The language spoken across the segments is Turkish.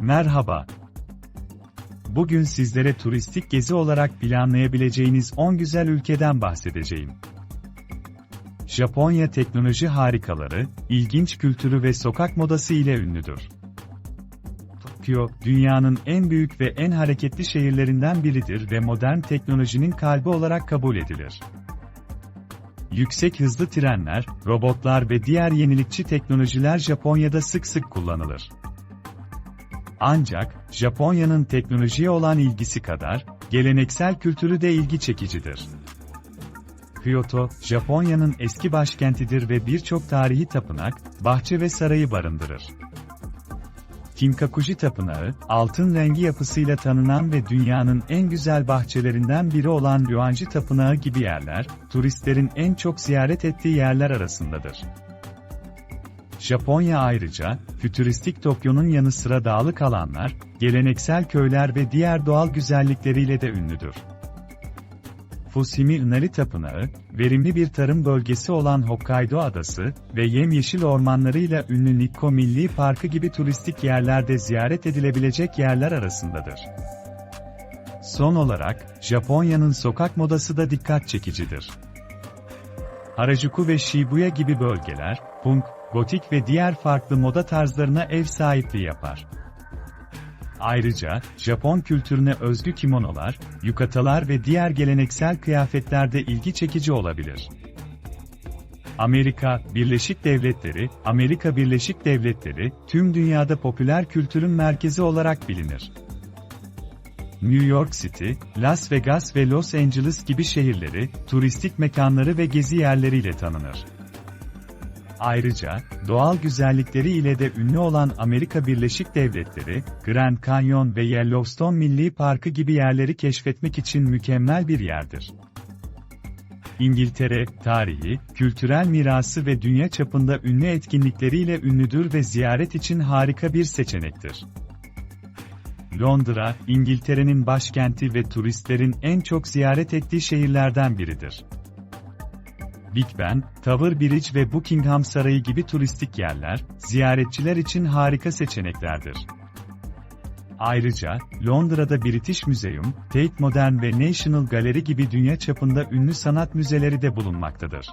Merhaba. Bugün sizlere turistik gezi olarak planlayabileceğiniz 10 güzel ülkeden bahsedeceğim. Japonya teknoloji harikaları, ilginç kültürü ve sokak modası ile ünlüdür. Tokyo, dünyanın en büyük ve en hareketli şehirlerinden biridir ve modern teknolojinin kalbi olarak kabul edilir. Yüksek hızlı trenler, robotlar ve diğer yenilikçi teknolojiler Japonya'da sık sık kullanılır. Ancak, Japonya'nın teknolojiye olan ilgisi kadar, geleneksel kültürü de ilgi çekicidir. Kyoto, Japonya'nın eski başkentidir ve birçok tarihi tapınak, bahçe ve sarayı barındırır. Kinkakuji Tapınağı, altın rengi yapısıyla tanınan ve dünyanın en güzel bahçelerinden biri olan Ryoanji Tapınağı gibi yerler, turistlerin en çok ziyaret ettiği yerler arasındadır. Japonya ayrıca, fütüristik Tokyo'nun yanı sıra dağlık alanlar, geleneksel köyler ve diğer doğal güzellikleriyle de ünlüdür. Fushimi Inari Tapınağı, verimli bir tarım bölgesi olan Hokkaido adası ve yemyeşil ormanlarıyla ünlü Nikko Milli Parkı gibi turistik yerlerde ziyaret edilebilecek yerler arasındadır. Son olarak, Japonya'nın sokak modası da dikkat çekicidir. Harajuku ve Shibuya gibi bölgeler, punk, gotik ve diğer farklı moda tarzlarına ev sahipliği yapar. Ayrıca, Japon kültürüne özgü kimonolar, yukatalar ve diğer geleneksel kıyafetler de ilgi çekici olabilir. Amerika Birleşik Devletleri, Amerika Birleşik Devletleri, tüm dünyada popüler kültürün merkezi olarak bilinir. New York City, Las Vegas ve Los Angeles gibi şehirleri, turistik mekanları ve gezi yerleriyle tanınır. Ayrıca, doğal güzellikleri ile de ünlü olan Amerika Birleşik Devletleri, Grand Canyon ve Yellowstone Milli Parkı gibi yerleri keşfetmek için mükemmel bir yerdir. İngiltere, tarihi, kültürel mirası ve dünya çapında ünlü etkinlikleriyle ünlüdür ve ziyaret için harika bir seçenektir. Londra, İngiltere'nin başkenti ve turistlerin en çok ziyaret ettiği şehirlerden biridir. Big Ben, Tower Bridge ve Buckingham Sarayı gibi turistik yerler, ziyaretçiler için harika seçeneklerdir. Ayrıca, Londra'da British Museum, Tate Modern ve National Gallery gibi dünya çapında ünlü sanat müzeleri de bulunmaktadır.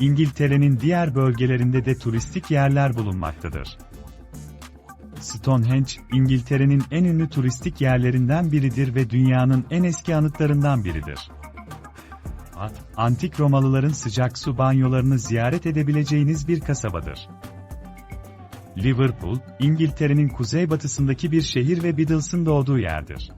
İngiltere'nin diğer bölgelerinde de turistik yerler bulunmaktadır. Stonehenge, İngiltere'nin en ünlü turistik yerlerinden biridir ve dünyanın en eski anıtlarından biridir. Antik Romalıların sıcak su banyolarını ziyaret edebileceğiniz bir kasabadır. Liverpool, İngiltere'nin kuzeybatısındaki bir şehir ve Beatles'ın doğduğu yerdir.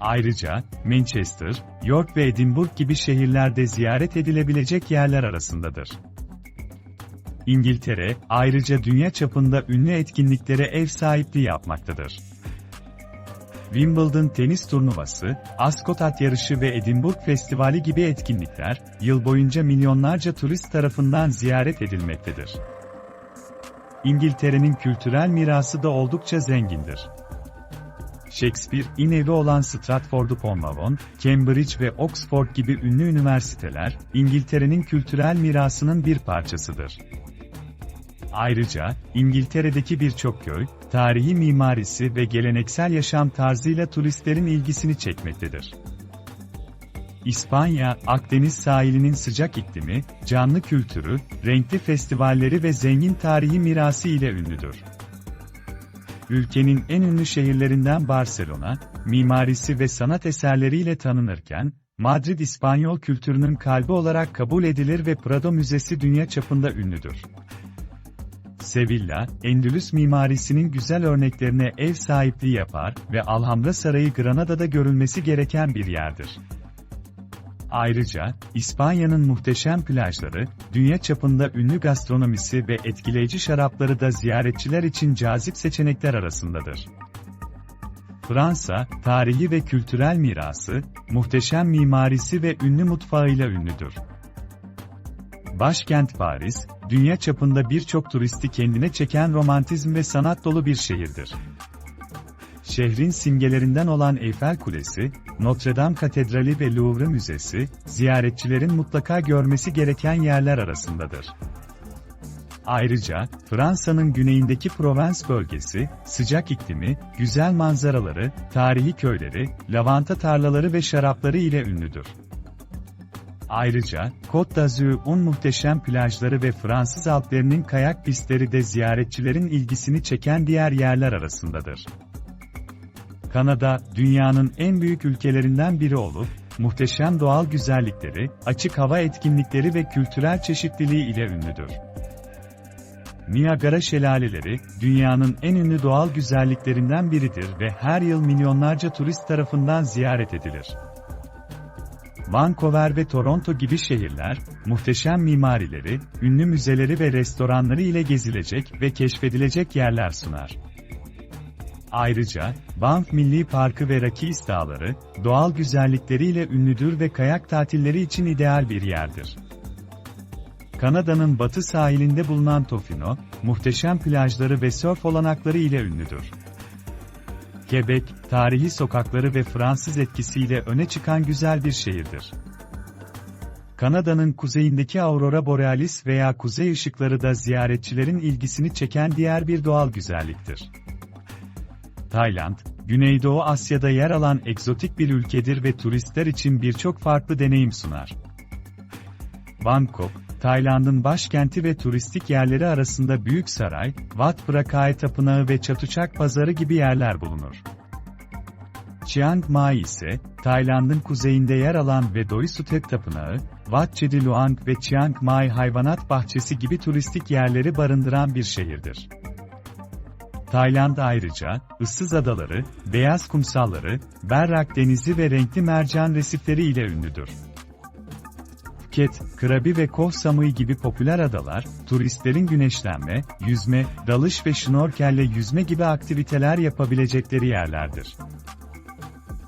Ayrıca, Manchester, York ve Edinburgh gibi şehirlerde ziyaret edilebilecek yerler arasındadır. İngiltere, ayrıca dünya çapında ünlü etkinliklere ev sahipliği yapmaktadır. Wimbledon tenis turnuvası, Ascot at yarışı ve Edinburgh Festivali gibi etkinlikler, yıl boyunca milyonlarca turist tarafından ziyaret edilmektedir. İngiltere'nin kültürel mirası da oldukça zengindir. Shakespeare, evi olan Stratford-upon-Avon, Cambridge ve Oxford gibi ünlü üniversiteler, İngiltere'nin kültürel mirasının bir parçasıdır. Ayrıca, İngiltere'deki birçok köy, tarihi mimarisi ve geleneksel yaşam tarzıyla turistlerin ilgisini çekmektedir. İspanya, Akdeniz sahilinin sıcak iklimi, canlı kültürü, renkli festivalleri ve zengin tarihi mirası ile ünlüdür. Ülkenin en ünlü şehirlerinden Barcelona, mimarisi ve sanat eserleriyle tanınırken, Madrid İspanyol kültürünün kalbi olarak kabul edilir ve Prado Müzesi dünya çapında ünlüdür. Sevilla, Endülüs mimarisinin güzel örneklerine ev sahipliği yapar ve Alhambra Sarayı Granada'da görülmesi gereken bir yerdir. Ayrıca, İspanya'nın muhteşem plajları, dünya çapında ünlü gastronomisi ve etkileyici şarapları da ziyaretçiler için cazip seçenekler arasındadır. Fransa, tarihi ve kültürel mirası, muhteşem mimarisi ve ünlü mutfağıyla ünlüdür. Başkent Paris, dünya çapında birçok turisti kendine çeken romantizm ve sanat dolu bir şehirdir. Şehrin simgelerinden olan Eyfel Kulesi, Notre Dame Katedrali ve Louvre Müzesi, ziyaretçilerin mutlaka görmesi gereken yerler arasındadır. Ayrıca, Fransa'nın güneyindeki Provence bölgesi, sıcak iklimi, güzel manzaraları, tarihi köyleri, lavanta tarlaları ve şarapları ile ünlüdür. Ayrıca, Côte d'Azur'un muhteşem plajları ve Fransız Alplerinin kayak pistleri de ziyaretçilerin ilgisini çeken diğer yerler arasındadır. Kanada, dünyanın en büyük ülkelerinden biri olup, muhteşem doğal güzellikleri, açık hava etkinlikleri ve kültürel çeşitliliği ile ünlüdür. Niagara şelaleleri, dünyanın en ünlü doğal güzelliklerinden biridir ve her yıl milyonlarca turist tarafından ziyaret edilir. Vancouver ve Toronto gibi şehirler, muhteşem mimarileri, ünlü müzeleri ve restoranları ile gezilecek ve keşfedilecek yerler sunar. Ayrıca, Banff Milli Parkı ve Rockies Dağları, doğal güzellikleriyle ünlüdür ve kayak tatilleri için ideal bir yerdir. Kanada'nın batı sahilinde bulunan Tofino, muhteşem plajları ve sörf olanakları ile ünlüdür. Quebec, tarihi sokakları ve Fransız etkisiyle öne çıkan güzel bir şehirdir. Kanada'nın kuzeyindeki Aurora Borealis veya kuzey ışıkları da ziyaretçilerin ilgisini çeken diğer bir doğal güzelliktir. Tayland, Güneydoğu Asya'da yer alan egzotik bir ülkedir ve turistler için birçok farklı deneyim sunar. Bangkok, Tayland'ın başkenti ve turistik yerleri arasında Büyük Saray, Wat Phra Tapınağı ve Çatuçak Pazarı gibi yerler bulunur. Chiang Mai ise, Tayland'ın kuzeyinde yer alan ve Doi Suthep Tapınağı, Wat Chedi Luang ve Chiang Mai Hayvanat Bahçesi gibi turistik yerleri barındıran bir şehirdir. Tayland ayrıca, ıssız adaları, beyaz kumsalları, berrak denizi ve renkli mercan resifleri ile ünlüdür. Phuket, Krabi ve Koh Samui gibi popüler adalar, turistlerin güneşlenme, yüzme, dalış ve şnorkelle yüzme gibi aktiviteler yapabilecekleri yerlerdir.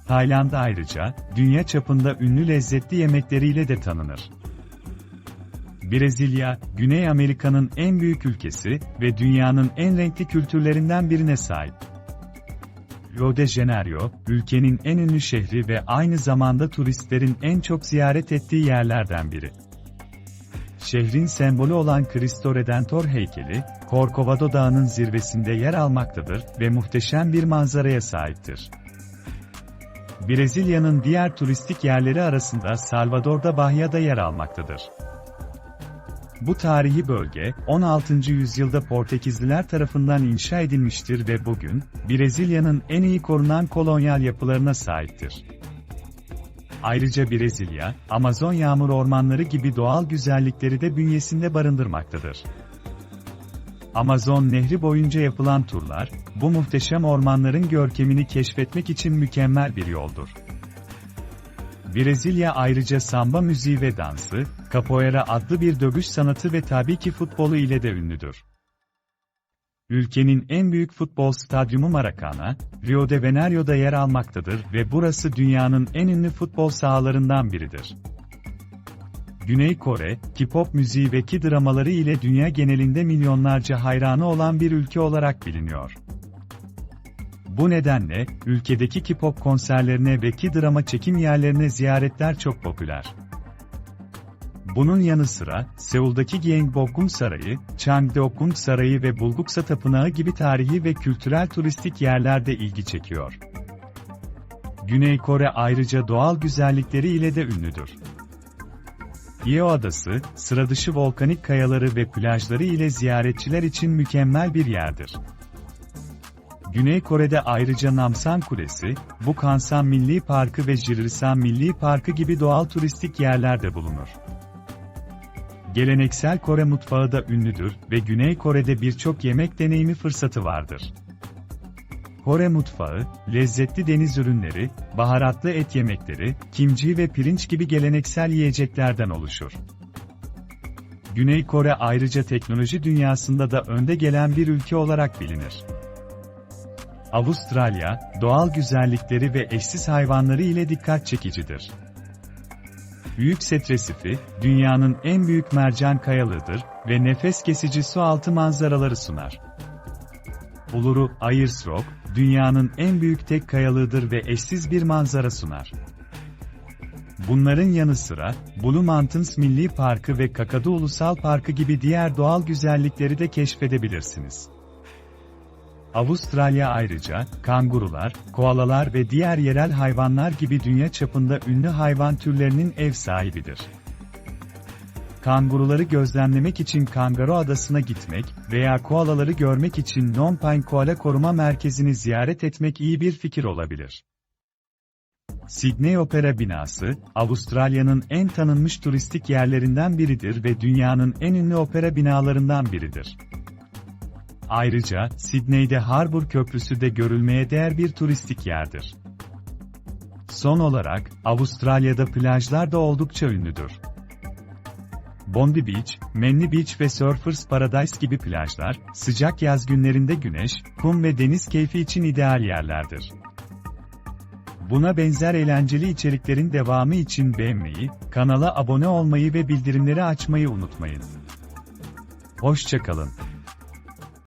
Tayland ayrıca, dünya çapında ünlü lezzetli yemekleriyle de tanınır. Brezilya, Güney Amerika'nın en büyük ülkesi ve dünyanın en renkli kültürlerinden birine sahip. Rio de Janeiro, ülkenin en ünlü şehri ve aynı zamanda turistlerin en çok ziyaret ettiği yerlerden biri. Şehrin sembolü olan Cristo Redentor heykeli, Corcovado Dağı'nın zirvesinde yer almaktadır ve muhteşem bir manzaraya sahiptir. Brezilya'nın diğer turistik yerleri arasında Salvador da Bahia da yer almaktadır. Bu tarihi bölge, 16. yüzyılda Portekizliler tarafından inşa edilmiştir ve bugün, Brezilya'nın en iyi korunan kolonyal yapılarına sahiptir. Ayrıca Brezilya, Amazon yağmur ormanları gibi doğal güzellikleri de bünyesinde barındırmaktadır. Amazon Nehri boyunca yapılan turlar, bu muhteşem ormanların görkemini keşfetmek için mükemmel bir yoldur. Brezilya ayrıca samba müziği ve dansı, capoeira adlı bir dövüş sanatı ve tabii ki futbolu ile de ünlüdür. Ülkenin en büyük futbol stadyumu Maracana, Rio de Janeiro'da yer almaktadır ve burası dünyanın en ünlü futbol sahalarından biridir. Güney Kore, K-pop müziği ve K-dramaları ile dünya genelinde milyonlarca hayranı olan bir ülke olarak biliniyor. Bu nedenle, ülkedeki K-pop konserlerine ve K-drama çekim yerlerine ziyaretler çok popüler. Bunun yanı sıra, Seul'daki Gyeongbokgung Sarayı, Changdeokgung Sarayı ve Bulguksa Tapınağı gibi tarihi ve kültürel turistik yerler de ilgi çekiyor. Güney Kore ayrıca doğal güzellikleri ile de ünlüdür. Yeo Adası, sıradışı volkanik kayaları ve plajları ile ziyaretçiler için mükemmel bir yerdir. Güney Kore'de ayrıca Namsan Kulesi, Bukhansan Milli Parkı ve Jirilsan Milli Parkı gibi doğal turistik yerler de bulunur. Geleneksel Kore mutfağı da ünlüdür ve Güney Kore'de birçok yemek deneyimi fırsatı vardır. Kore mutfağı, lezzetli deniz ürünleri, baharatlı et yemekleri, kimchi ve pirinç gibi geleneksel yiyeceklerden oluşur. Güney Kore ayrıca teknoloji dünyasında da önde gelen bir ülke olarak bilinir. Avustralya, doğal güzellikleri ve eşsiz hayvanları ile dikkat çekicidir. Büyük Set Resifi, dünyanın en büyük mercan kayalığıdır ve nefes kesici su altı manzaraları sunar. Uluru, Ayers Rock, dünyanın en büyük tek kayalığıdır ve eşsiz bir manzara sunar. Bunların yanı sıra, Blue Mountains Milli Parkı ve Kakadu Ulusal Parkı gibi diğer doğal güzellikleri de keşfedebilirsiniz. Avustralya ayrıca, kangurular, koalalar ve diğer yerel hayvanlar gibi dünya çapında ünlü hayvan türlerinin ev sahibidir. Kanguruları gözlemlemek için Kangaroo Adası'na gitmek veya koalaları görmek için Phnom Penh Koala Koruma Merkezi'ni ziyaret etmek iyi bir fikir olabilir. Sydney Opera Binası, Avustralya'nın en tanınmış turistik yerlerinden biridir ve dünyanın en ünlü opera binalarından biridir. Ayrıca, Sydney'de Harbour Köprüsü de görülmeye değer bir turistik yerdir. Son olarak, Avustralya'da plajlar da oldukça ünlüdür. Bondi Beach, Manly Beach ve Surfers Paradise gibi plajlar, sıcak yaz günlerinde güneş, kum ve deniz keyfi için ideal yerlerdir. Buna benzer eğlenceli içeriklerin devamı için beğenmeyi, kanala abone olmayı ve bildirimleri açmayı unutmayın. Hoşçakalın.